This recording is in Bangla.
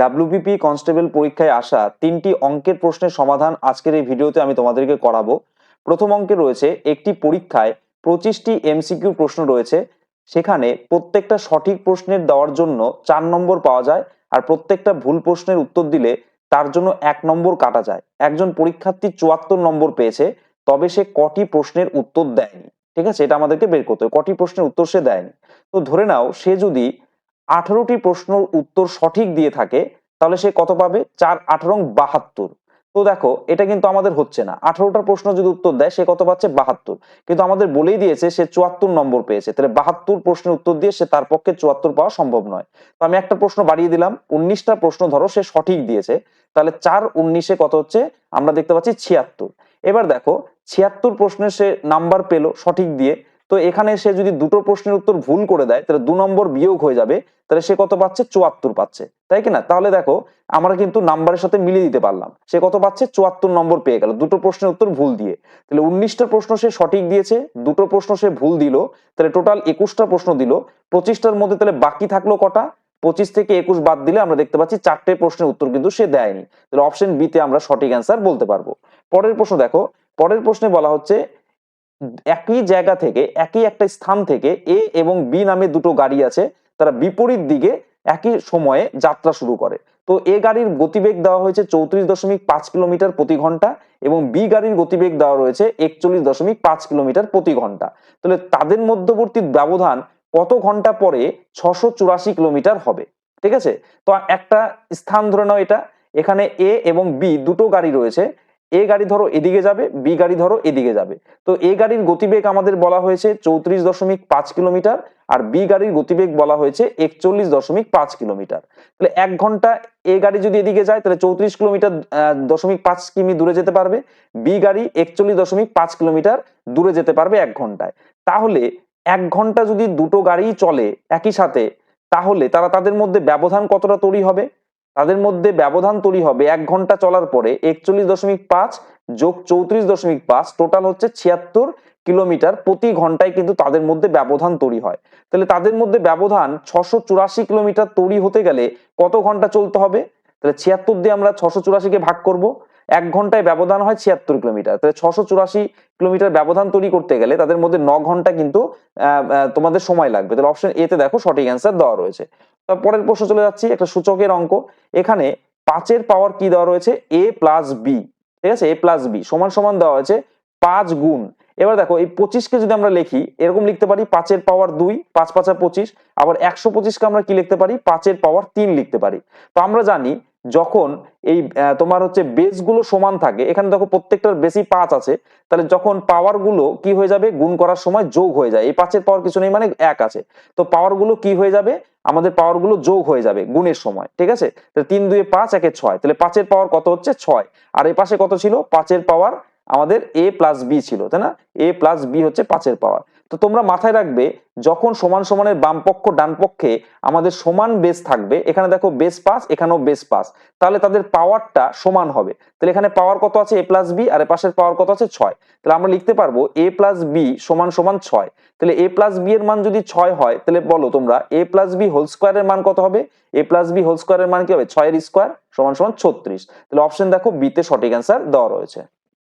ডাব্লিউবিপি কনস্টেবল পরীক্ষায় আসা তিনটি অঙ্কের প্রশ্নের সমাধান আজকের এই ভিডিওতে আমি তোমাদেরকে করাবো। প্রথম অঙ্কে রয়েছে, একটি পরীক্ষায় পঁচিশটি এমসিকিউ প্রশ্ন রয়েছে। সেখানে প্রত্যেকটা সঠিক প্রশ্নের দেওয়ার জন্য চার নম্বর পাওয়া যায় আর প্রত্যেকটা ভুল প্রশ্নের উত্তর দিলে তার জন্য এক নম্বর কাটা যায়। একজন পরীক্ষার্থী চুয়াত্তর নম্বর পেয়েছে, তবে সে কটি প্রশ্নের উত্তর দেয়নি। ঠিক আছে? এটা আমাদেরকে বের করতে হবে। কটি প্রশ্নের উত্তর সে দেয়নি। তো ধরে নাও, সে যদি আঠারোটি প্রশ্ন উত্তর সঠিক দিয়ে থাকে, তাহলে সে কত পাবে? চার, আঠারো বাহাত্তর। তো দেখো, এটা কিন্তু আমাদের হচ্ছে না। আঠারোটা প্রশ্ন যদি উত্তর দেয়, সে কত পাচ্ছে? বাহাত্তর। কিন্তু আমাদের বলেই দিয়েছে, সে চুয়াত্তর নম্বর পেয়েছে। তাহলে বাহাত্তর প্রশ্নের উত্তর দিয়ে সে তার পক্ষে চুয়াত্তর পাওয়া সম্ভব নয়। তো আমি একটা প্রশ্ন বাড়িয়ে দিলাম। উনিশটা প্রশ্ন ধরো, সে সঠিক দিয়েছে। তাহলে চার উনিশে কত হচ্ছে? আমরা দেখতে পাচ্ছি ছিয়াত্তর। এবার দেখো, ছিয়াত্তর প্রশ্নে সে নাম্বার পেল সঠিক দিয়ে। তো এখানে সে যদি দুটো প্রশ্নের উত্তর ভুল করে দেয়, তাহলে দু নম্বর বিয়োগ হয়ে যাবে, তাহলে সে কত পাচ্ছে? চুয়াত্তর পাচ্ছে। তাই কি না তাহলে দেখো, আমরা কিন্তু নাম্বারের সাথে মিলিয়ে দিতে পারলাম। সে কত পাচ্ছে? চুয়াত্তর নম্বর পেয়ে গেল। দুটো প্রশ্নের উত্তর ভুল দিয়ে। তাহলে উনিশটা প্রশ্ন সে সঠিক দিয়েছে, দুটো প্রশ্ন সে ভুল দিল, তাহলে টোটাল একুশটা প্রশ্ন দিল। পঁচিশটার মধ্যে তাহলে বাকি থাকল কটা? পঁচিশ থেকে একুশ বাদ দিলে আমরা দেখতে পাচ্ছি চারটে প্রশ্নের উত্তর কিন্তু সে দেয়নি। তাহলে অপশন বি তে আমরা সঠিক অ্যান্সার বলতে পারব। পরের প্রশ্ন দেখো, পরের প্রশ্নে বলা হচ্ছে একই জায়গা থেকে, একই একটা স্থান থেকে এ এবং বি নামে দুটো গাড়ি আছে, তারা বিপরীত দিকে একই সময়ে যাত্রা শুরু করে। তো এ গাড়ির গতিবেগ দেওয়া হয়েছে চৌত্রিশ দশমিক পাঁচ কিলোমিটার প্রতি ঘণ্টা এবং বি গাড়ির গতিবেগ দেওয়া রয়েছে একচল্লিশ দশমিক পাঁচ কিলোমিটার প্রতি ঘণ্টা। তাহলে তাদের মধ্যবর্তী ব্যবধান কত ঘণ্টা পরে ছশো চুরাশি কিলোমিটার হবে? ঠিক আছে? তো একটা স্থান ধরে নাও এটা। এখানে এ এবং বি দুটো গাড়ি রয়েছে। এ গাড়ি ধরো এদিকে যাবে, বি গাড়ি ধরো এদিকে যাবে। তো এ গাড়ির গতিবেগ আমাদের বলা হয়েছে চৌত্রিশ দশমিক পাঁচ কিলোমিটার আর বি গাড়ির গতিবেগ বলা হয়েছে একচল্লিশ দশমিক পাঁচ কিলোমিটার। তাহলে এক ঘণ্টা এ গাড়ি যদি এদিকে যায়, তাহলে চৌত্রিশ কিলোমিটার দশমিক পাঁচ কিমি দূরে যেতে পারবে। বি গাড়ি একচল্লিশ দশমিক পাঁচ কিলোমিটার দূরে যেতে পারবে এক ঘন্টায়। তাহলে এক ঘণ্টা যদি দুটো গাড়ি চলে একই সাথে, তাহলে তারা তাদের মধ্যে ব্যবধান কতটা তৈরি হবে? তাদের মধ্যে ব্যবধান তৈরি হবে এক ঘণ্টা চলার পরে একচল্লিশ দশমিক পাঁচ যোগ চৌত্রিশ দশমিক পাঁচ টোটাল হচ্ছে ছিয়াত্তর কিলোমিটার প্রতি ঘন্টায় কিন্তু তাদের মধ্যে ব্যবধান তৈরি হয়। তাহলে তাদের মধ্যে ব্যবধান ছশো চুরাশি কিলোমিটার তৈরি হতে গেলে কত ঘণ্টা চলতে হবে? তাহলে ছিয়াত্তর দিয়ে আমরা ছশো চুরাশিকে ভাগ করব। এক ঘন্টায় ব্যবধান হয় ছিয়াত্তর কিলোমিটার। তাহলে ছশো চুরাশি কিলোমিটার ব্যবধান তৈরি করতে গেলে তাদের মধ্যে ন ঘণ্টা কিন্তু তোমাদের সময় লাগবে। তাহলে অপশন এতে দেখো সঠিক অ্যান্সার দেওয়া রয়েছে। পরের প্রশ্ন চলে যাচ্ছি, একটা সূচকের অঙ্ক। এখানে পাঁচের পাওয়ার কি দেওয়া রয়েছে? এ প্লাস বি ঠিক আছে? এ প্লাস বি সমান সমান দেওয়া হয়েছে পাঁচ গুণ। এবার দেখো, এই পঁচিশকে যদি আমরা লিখি, এরকম লিখতে পারি, পাঁচের পাওয়ার দুই, পাঁচ পাঁচা পঁচিশ, আবার একশো পঁচিশকে আমরা কি লিখতে পারি? পাঁচের পাওয়ার তিন লিখতে পারি। তো আমরা জানি, যখন এই তোমার হচ্ছে বেসগুলো সমান থাকে, এখানে দেখো প্রত্যেকটার বেশি পাঁচ আছে, তাহলে যখন পাওয়ারগুলো কি হয়ে যাবে? গুণ করার সময় যোগ হয়ে যায়। এই পাঁচের পাওয়ার কিছু নেই মানে এক আছে। তো পাওয়ারগুলো কি হয়ে যাবে? আমাদের পাওয়ারগুলো যোগ হয়ে যাবে গুণের সময়, ঠিক আছে? তাহলে তিন দুয়ে পাঁচ, একে ছয়। তাহলে পাঁচের পাওয়ার কত হচ্ছে? ছয়। আর এই পাশে কত ছিল? পাঁচের পাওয়ার আমাদের এ প্লাস বি ছিল, তাই না? এ প্লাস বি হচ্ছে পাঁচের পাওয়ার তো তোমরা মাথায় রাখবে, যখন সমান সমানের বাম পক্ষ ডান পক্ষে আমাদের সমান বেস থাকবে, এখানে দেখো বেস পাস এখানেও বেস পাস তাহলে তাদের পাওয়ারটা সমান হবে। তাহলে এখানে পাওয়ার কত আছে? এ প্লাস বি আর এ পাশের পাওয়ার কত আছে? ছয়। তাহলে আমরা লিখতে পারব এ প্লাস বি সমান সমান ছয়। তাহলে এ প্লাস বি এর মান যদি ছয় হয়, তাহলে বলো তোমরা এ প্লাস বি হোল স্কোয়ারের মান কত হবে? এ প্লাস বি হোল স্কোয়ারের মান কি হবে? ছয়ের স্কোয়ার সমান সমান ছত্রিশ। তাহলে অপশন দেখো বিতে সঠিক অ্যান্সার দেওয়া রয়েছে।